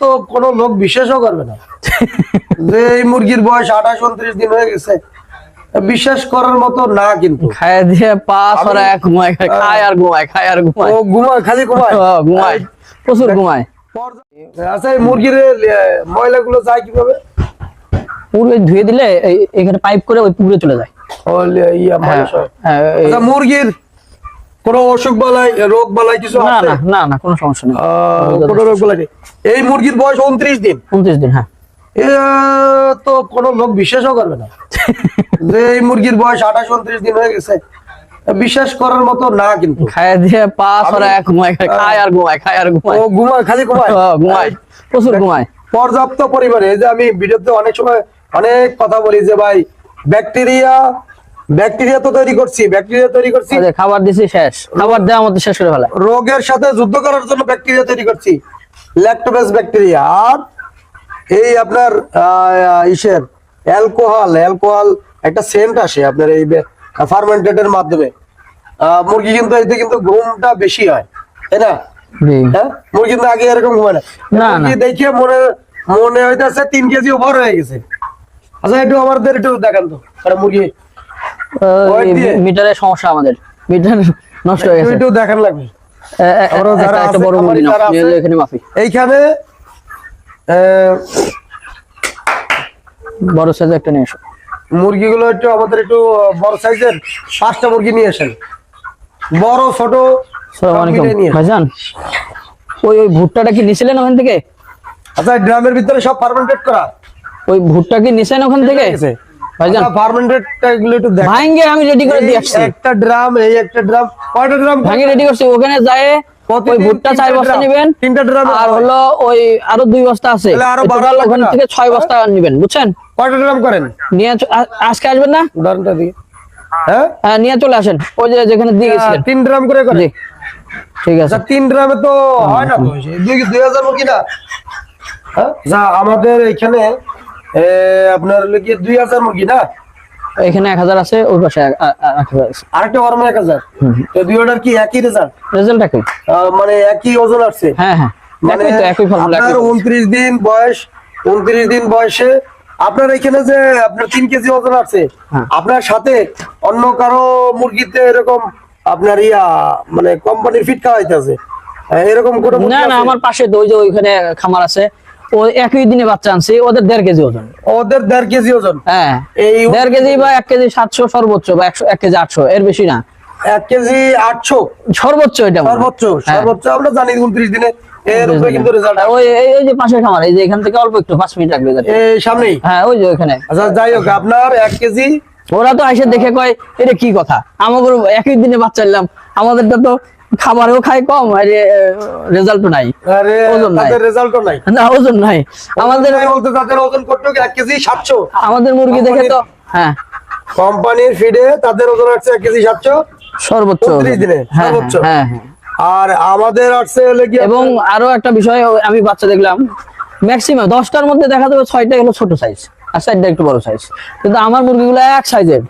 তো কোনো লোক বিশ্বাসও করবে না। যে এই মুরগির বয়স আঠাশ উনত্রিশ দিন হয়ে গেছে বিশ্বাস করার মতো না কিন্তু। খায় দিয়ে পা সরায় ঘুমায় খায় খায় আর ঘুমায় খায় আর ঘুমায়। ও ঘুমায় খালি ঘুমায়? ঘুমায়। প্রচুর ঘুমায়। আচ্ছা এই মুরগির ময়লা গুলো যায় কীভাবে? ধুয়ে দিলে এখানে পাইপ করে ওই পুকুরে চলে যায়। হ্যাঁ। হ্যাঁ, আচ্ছা মুরগির কোনো অসুখ বালাই রোগ বালাই কিছু না না না না কোনো সমস্যা নেই। কোনো রোগ বালাই নেই। এই মুরগির বয়স উনত্রিশ দিন। উনত্রিশ দিন হ্যাঁ। তো কোনো লোক বিশ্বাসও করবে না। যে এই মুরগির বয়স আঠাশ উনত্রিশ দিন হয়ে গেছে বিশ্বাস করার মতো না কিন্তু। খায় দিয়ে পা সরায় ঘুমায় খায় আর ঘুমায় খায় আর ঘুমায়। ও ঘুমায় খালি ঘুমায়? ঘুমায় প্রচুর ঘুমায়। পর্যাপ্ত পরিমাণে যে আমি ভিডিওতে অনেক সময় অনেক কথা বলি যে ভাই ব্যাকটেরিয়া ব্যাকটেরিয়া তো তৈরি করছি ব্যাকটেরিয়া তৈরি করছি। খাবার দিছি শেষ। খাবার দেওয়া মতো শেষ করে ফেলা। রোগের সাথে যুদ্ধ করার জন্য ব্যাকটেরিয়া তৈরি করছি ল্যাকটোবেস ব্যাকটেরিয়া আর এই আপনার ইসের অ্যালকোহল অ্যালকোহল একটা সেন্ট আসে আপনার এই ফার্মেন্টেডের মাধ্যমে। মুরগি কিন্তু এতে কিন্তু ঘুমটা বেশি হয় তাই না? হ্যাঁ? মুরগি কিন্তু আগে এরকম ঘুমায় না। দেখে মনে মনে হইতেছে তিন কেজি ওভার হয়ে গেছে। আচ্ছা একটু আমাদের একটু দেখান তো মুরগি? মিটারের সমস্যা আমাদের। মিটার নষ্ট হয়ে গেছে। দেখান লাগবে। একটা- বড় মুরগি নিয়ে আছে- এখানে মাফি এইখানে বড় সাইজের একটা নিয়ে এসো। মুরগিগুলো একটু আমাদের একটু বড় সাইজের পাঁচটা মুরগি নিয়ে আসেন। বড় ছোট। ভাইজান ওই ওই ভুট্টাটা কি নিছিলেন ওখান থেকে? আচ্ছা ড্রামের ভিতরে সব ফার্মেন্টেড করা। ওই ভুট্টা কি নিছেন ওখান থেকে? ভাইজান ফার্মেন্টেড এগুলো একটু দেখ ভাঙ্গে আমি রেডি করে দিয়ে আসছি। একটা ড্রাম এই একটা ড্রাম কয়টা ড্রাম ভাঙ্গে রেডি করছি। ওখানে যায় ওই ভুট্টা চার বস্তা নেবেন তিনটা ড্রাম আর হলো ওই আরও দুই বস্তা আছে। আরও এই বারো total লাগবে ওখান থেকে ছয় বস্তা নেবেন বুঝছেন? কয়টা ড্রাম করেন? নিয়ে আজকে আসবেন না? ড্রামটা দিয়ে। হ্যাঁ? হ্যাঁ নিয়ে চলে আসেন। ওই যে যেখানে দিয়ে গেছিলেন তিন ড্রাম করে করে ঠিক আছে। আচ্ছা তিন ড্রামে তো হয় না। দুই দুই হাজার মুরগি না? হ্যাঁ? যা আমাদের এখানে আপনার হলো কি দুই হাজার মুরগি না? এখানে এক হাজার আছে ওই পাশে এক- হাজার আছে। আরেকটা গরম এক হাজার? তো দুই অর্ডার কি একই রেজাল্ট রেজাল্ট একই। মানে একই ওজন আসছে? হ্যাঁ হ্যাঁ। মানে একই তো আপনার উনত্রিশ দিন বয়স উনত্রিশ দিন বয়সে আপনার এখানে যে আপনার তিন কেজি ওজন আছে হ্যাঁ। আপনার সাথে অন্য কারও মুরগিতে এরকম আপনার ইয়া মানে কোম্পানির ফিট খাওয়াইতেছে। এরকম কোনো না না আমার পাশে ওই যে ওইখানে খামার আছে। ও একই দিনে বাচ্চা আনছে ওদের দেড় কেজি ওজন। ওদের দেড় কেজি ওজন? হ্যাঁ এই দেড় কেজি বা এক কেজি সাতশো সর্বোচ্চ বা একশো এক কেজি আটশো এর বেশি না। এক কেজি আটশো? সর্বোচ্চ এটা সর্বোচ্চ হ্যাঁ। সর্বোচ্চ আমরা জানি উনত্রিশ দিনে এর উপরে কিন্তু রেজাল্ট ওই এই- যে খামার এই যে এখান থেকে অল্প একটু পাঁচ মিনিট লাগবে এই সামনেই? হ্যাঁ ওই যে আচ্ছা যাই হোক আপনার এক কেজি ওরা তো এসে দেখে কয় এটা কি কথা? আমাদের একই দিনে বাচ্চা আমাদেরটা তো খাবারেও খায় কম আর রেজাল্টও নাই। আরে ওজন নাই। রেজাল্টও নাই। না ওজন নাই। আমাদের বলতে তাদের ওজন করতে এক কেজি সাতশো। আমাদের মুরগি দেখে তো হ্যাঁ। কোম্পানির ফিডে তাদের ওজন আছে এক কেজি সাতশো। সর্বোচ্চ ওজন। 29 দিনে, হ্যাঁ, সর্বোচ্চ। হ্যাঁ হ্যাঁ। আর আমাদের আছে হলে কি এবং আরও একটা বিষয় আমি বাচ্চা দেখলাম। ম্যাক্সিমাম দশটার মধ্যে দেখা যাবে ছয়টা হলো ছোট সাইজ আর চারটা একটু বড় সাইজ কিন্তু আমার মুরগিগুলো এক সাইজের